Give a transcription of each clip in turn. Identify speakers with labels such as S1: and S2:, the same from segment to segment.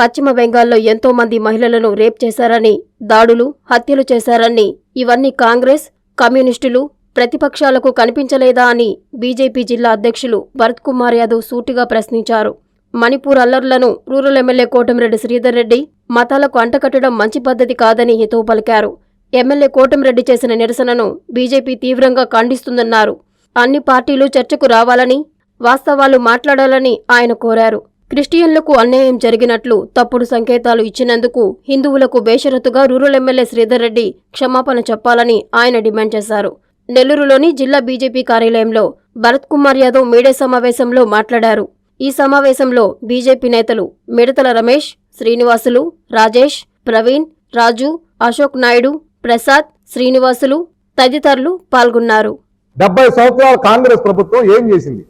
S1: పశ్చిమ బెంగాల్లో ఎంతో మంది మహిళలను రేప్ చేశారని దాడులు హత్యలు చేశారని ఇవన్నీ కాంగ్రెస్ కమ్యూనిస్టులు ప్రతిపక్షాలకు కనిపించలేదా అని బీజేపీ జిల్లా అధ్యక్షులు భరత్ కుమార్ యాదవ్ సూటిగా ప్రశ్నించారు. మణిపూర్ అల్లర్లను రూరల్ ఎమ్మెల్యే కోటమిరెడ్డి శ్రీధర్ రెడ్డి మతాలకు అంటకట్టడం మంచి పద్ధతి కాదని హితవు పలికారు. ఎమ్మెల్యే కోటమిరెడ్డి చేసిన నిరసనను బీజేపీ తీవ్రంగా ఖండిస్తుందన్నారు. అన్ని పార్టీలు చర్చకు రావాలని వాస్తవాలు మాట్లాడాలని ఆయన కోరారు. క్రిస్టియన్లకు అన్యాయం జరిగినట్లు తప్పుడు సంకేతాలు ఇచ్చినందుకు హిందువులకు బేషరతుగా రూరల్ ఎమ్మెల్యే శ్రీధర్ రెడ్డి క్షమాపణ చెప్పాలని ఆయన డిమాండ్ చేశారు. నెల్లూరులోని జిల్లా బీజేపీ కార్యాలయంలో భరత్ కుమార్ యాదవ్ మీడియా సమావేశంలో మాట్లాడారు. ఈ సమావేశంలో బీజేపీ నేతలు మిడతల రమేష్ శ్రీనివాసులు రాజేష్ ప్రవీణ్ రాజు అశోక్ నాయుడు ప్రసాద్ శ్రీనివాసులు తదితరులు పాల్గొన్నారు.
S2: డెబ్బై సంవత్సరాల కాంగ్రెస్ ప్రభుత్వం ఏం చేసింది?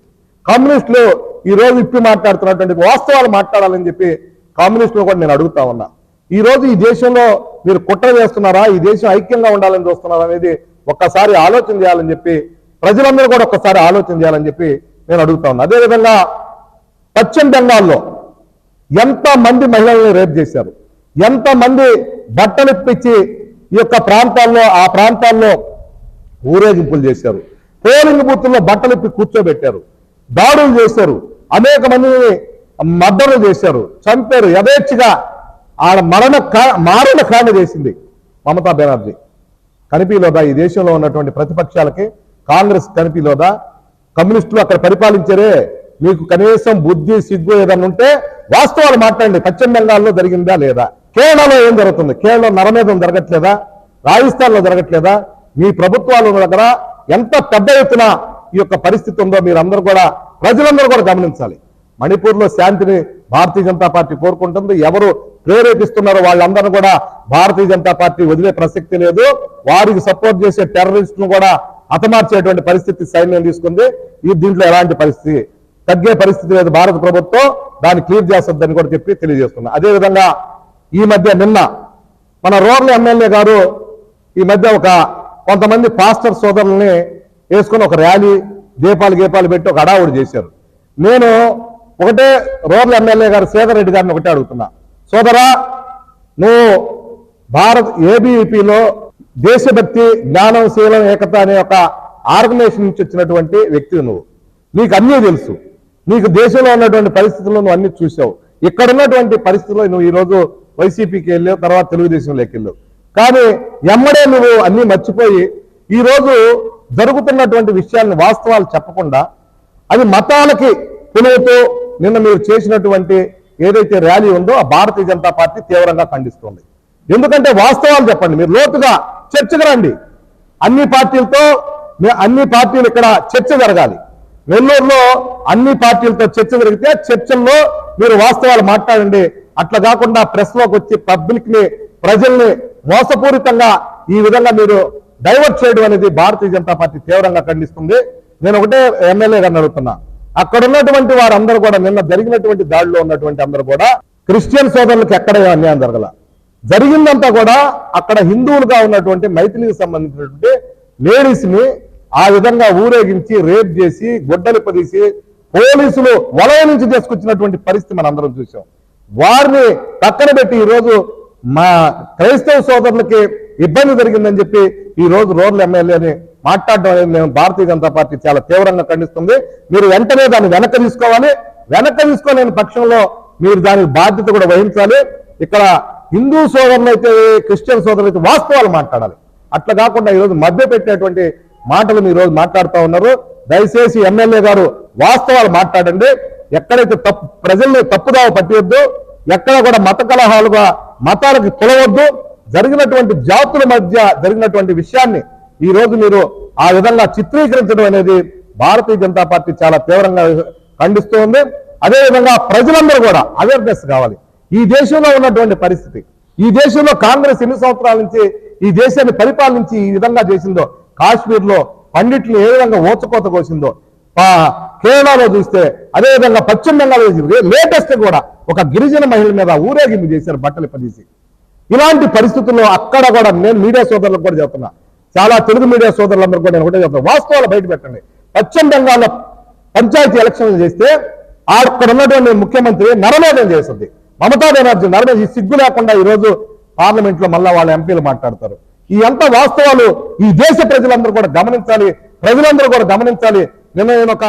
S2: కమ్యూనిస్టులు ఈ రోజు ఇప్పి మాట్లాడుతున్నటువంటి వాస్తవాలు మాట్లాడాలని చెప్పి కమ్యూనిస్టులు కూడా నేను అడుగుతా ఉన్నా. ఈ రోజు ఈ దేశంలో మీరు కుట్ర చేస్తున్నారా ఈ దేశం ఐక్యంగా ఉండాలని చూస్తున్నారా అనేది ఒక్కసారి ఆలోచన చేయాలని చెప్పి ప్రజలందరూ కూడా ఒక్కసారి ఆలోచన చేయాలని చెప్పి నేను అడుగుతా ఉన్నా. అదేవిధంగా పశ్చిమ బెంగాల్లో ఎంత మంది మహిళల్ని రేప్ చేశారు? ఎంత మంది బట్టలు ఇప్పించి ఈ యొక్క ప్రాంతాల్లో ఆ ప్రాంతాల్లో ఊరేగింపులు చేశారు? పోలింగ్ బూత్లో బట్టలు ఇప్పి కూర్చోబెట్టారు. దాడులు చేశారు. అనేక మందిని మద్దతు చేశారు చంపారు యథేచ్ఛగా ఆడ మరణ మారణ కారణ చేసింది మమతా బెనర్జీ. కనిపిలోదా ఈ దేశంలో ఉన్నటువంటి ప్రతిపక్షాలకి కాంగ్రెస్ కనిపిలోదా కమ్యూనిస్టులు అక్కడ పరిపాలించారే? మీకు కనీసం బుద్ధి సిగ్గు ఏదన్నా ఉంటే వాస్తవాలు మాట్లాడండి. పశ్చిమ బెంగాల్లో జరిగిందా లేదా? కేరళలో ఏం జరుగుతుంది? కేరళలో నరమేధం జరగట్లేదా? రాజస్థాన్లో జరగట్లేదా? మీ ప్రభుత్వాలు దగ్గర ఎంత పెద్ద ఎత్తున ఈ యొక్క పరిస్థితి ఉందో మీరందరూ కూడా ప్రజలందరూ కూడా గమనించాలి. మణిపూర్లో శాంతిని భారతీయ జనతా పార్టీ కోరుకుంటుంది. ఎవరు ప్రేరేపిస్తున్నారో వాళ్ళందరూ కూడా భారతీయ జనతా పార్టీ వదిలే ప్రసక్తి లేదు. వారికి సపోర్ట్ చేసే టెర్రరిస్టును కూడా హతమార్చేటువంటి పరిస్థితి సైన్యం తీసుకుంది. ఈ దీంట్లో ఎలాంటి పరిస్థితి? తగ్గే పరిస్థితి లేదు భారత ప్రభుత్వం. దాన్ని క్లియర్ చేస్తుందని కూడా చెప్పి తెలియజేస్తున్నా. అదేవిధంగా ఈ మధ్య నిన్న మన రూరల్ ఎమ్మెల్యే గారు ఈ మధ్య ఒక కొంతమంది పాస్టర్ సోదరుల్ని వేసుకుని ఒక ర్యాలీ దీపాలు గీపాలు పెట్టి ఒక అడావుడు చేశారు. నేను ఒకటే రూరల్ ఎమ్మెల్యే గారు శ్రీధర్ రెడ్డి గారిని ఒకటే అడుగుతున్నా. సోదరా నువ్వు భారత్ ఏబీఈపీలో దేశభక్తి జ్ఞానం శీలం ఏకత అనే ఒక ఆర్గనైజేషన్ నుంచి వచ్చినటువంటి వ్యక్తి నువ్వు. నీకు అన్నీ తెలుసు. నీకు దేశంలో ఉన్నటువంటి పరిస్థితుల్లో నువ్వు అన్ని చూసావు ఇక్కడ ఉన్నటువంటి పరిస్థితుల్లో నువ్వు ఈ రోజు వైసీపీకి వెళ్ళావు తర్వాత తెలుగుదేశంలోకి వెళ్ళావు. కానీ ఎమ్మడే నువ్వు అన్నీ మర్చిపోయి ఈ రోజు జరుగుతున్నటువంటి విషయాన్ని వాస్తవాలు చెప్పకుండా అది మతాలకి పులువుతూ నిన్న మీరు చేసినటువంటి ఏదైతే ర్యాలీ ఉందో ఆ భారతీయ జనతా పార్టీ తీవ్రంగా ఖండిస్తుంది. ఎందుకంటే వాస్తవాలు చెప్పండి మీరు లోతుగా చర్చకు రండి. అన్ని పార్టీలతో అన్ని పార్టీలు ఇక్కడ చర్చ జరగాలి. నెల్లూరులో అన్ని పార్టీలతో చర్చ జరిగితే చర్చల్లో మీరు వాస్తవాలు మాట్లాడండి. అట్లా కాకుండా ప్రెస్లోకి వచ్చి పబ్లిక్ని ప్రజల్ని మోసపూరితంగా ఈ విధంగా మీరు డైవర్ట్ చేయడం అనేది భారతీయ జనతా పార్టీ తీవ్రంగా ఖండిస్తుంది. నేను ఒకటే ఎమ్మెల్యే గారిని అడుగుతున్నా. అక్కడ ఉన్నటువంటి వారందరూ కూడా నిన్న జరిగినటువంటి దాడిలో ఉన్నటువంటి అందరూ కూడా క్రిస్టియన్ సోదరులకు ఎక్కడ అన్యాయం జరగల. జరిగిందంతా కూడా అక్కడ హిందువులుగా ఉన్నటువంటి మైథిలికి సంబంధించినటువంటి లేడీస్ని ఆ విధంగా ఊరేగించి రేప్ చేసి గొడ్డలి పదీసి పోలీసులు వలయ నుంచి తీసుకొచ్చినటువంటి పరిస్థితి మనం అందరం చూసాం వారిని పక్కన పెట్టి ఈ రోజు మా క్రైస్తవ సోదరులకి ఇబ్బంది జరిగిందని చెప్పి ఈ రోజు రోడ్ల ఎమ్మెల్యేని మాట్లాడడం అనేది మేము భారతీయ జనతా పార్టీ చాలా తీవ్రంగా ఖండిస్తుంది. మీరు వెంటనే దాన్ని వెనక తీసుకోవాలి. వెనక తీసుకోలేని పక్షంలో మీరు దానికి బాధ్యత కూడా వహించాలి. ఇక్కడ హిందూ సోదరులు అయితే క్రిస్టియన్ సోదరులు అయితే వాస్తవాలు మాట్లాడాలి. అట్లా కాకుండా ఈరోజు మధ్య పెట్టేటువంటి మాటలు మీరు రోజు మాట్లాడుతూ ఉన్నారు. దయచేసి ఎమ్మెల్యే గారు వాస్తవాలు మాట్లాడండి. ఎక్కడైతే తప్పు ప్రజల్ని తప్పుదావ పట్టియొద్దు. ఎక్కడ కూడా మత కలహాలుగా మతాలకు తొలవద్దు జరిగినటువంటి జాతుల మధ్య జరిగినటువంటి విషయాన్ని ఈ రోజు మీరు ఆ విధంగా చిత్రీకరించడం అనేది భారతీయ జనతా పార్టీ చాలా తీవ్రంగా ఖండిస్తూ ఉంది. అదేవిధంగా ప్రజలందరూ కూడా అవేర్నెస్ కావాలి. ఈ దేశంలో ఉన్నటువంటి పరిస్థితి ఈ దేశంలో కాంగ్రెస్ ఎన్ని సంవత్సరాల నుంచి ఈ దేశాన్ని పరిపాలించి ఈ విధంగా చేసిందో కాశ్మీర్లో పండిట్లు ఏ విధంగా ఓచకోత కోసిందో కేరళలో చూస్తే అదేవిధంగా పశ్చిమ బెంగాల్ లేటెస్ట్ కూడా ఒక గిరిజన మహిళ మీద ఊరేగింపు చేశారు బట్టలు పదీసి ఇలాంటి పరిస్థితుల్లో అక్కడ కూడా నేను మీడియా సోదరులకు కూడా చెప్తున్నా. చాలా తెలుగు మీడియా సోదరులందరూ కూడా నేను ఒకటే చెప్తున్నా. వాస్తవాలు బయట పెట్టండి. పశ్చిమ బెంగాల్లో పంచాయతీ ఎలక్షన్లు చేస్తే అక్కడ ఉన్నటువంటి ముఖ్యమంత్రి నరమేధం చేస్తుంది. మమతా బెనర్జీ నరమేధ ఈ సిగ్గు లేకుండా ఈ రోజు పార్లమెంట్లో మళ్ళా వాళ్ళ ఎంపీలు మాట్లాడతారు. ఈ అంత వాస్తవాలు ఈ దేశ ప్రజలందరూ కూడా గమనించాలి ప్రజలందరూ కూడా గమనించాలి. నిన్న నేను ఒక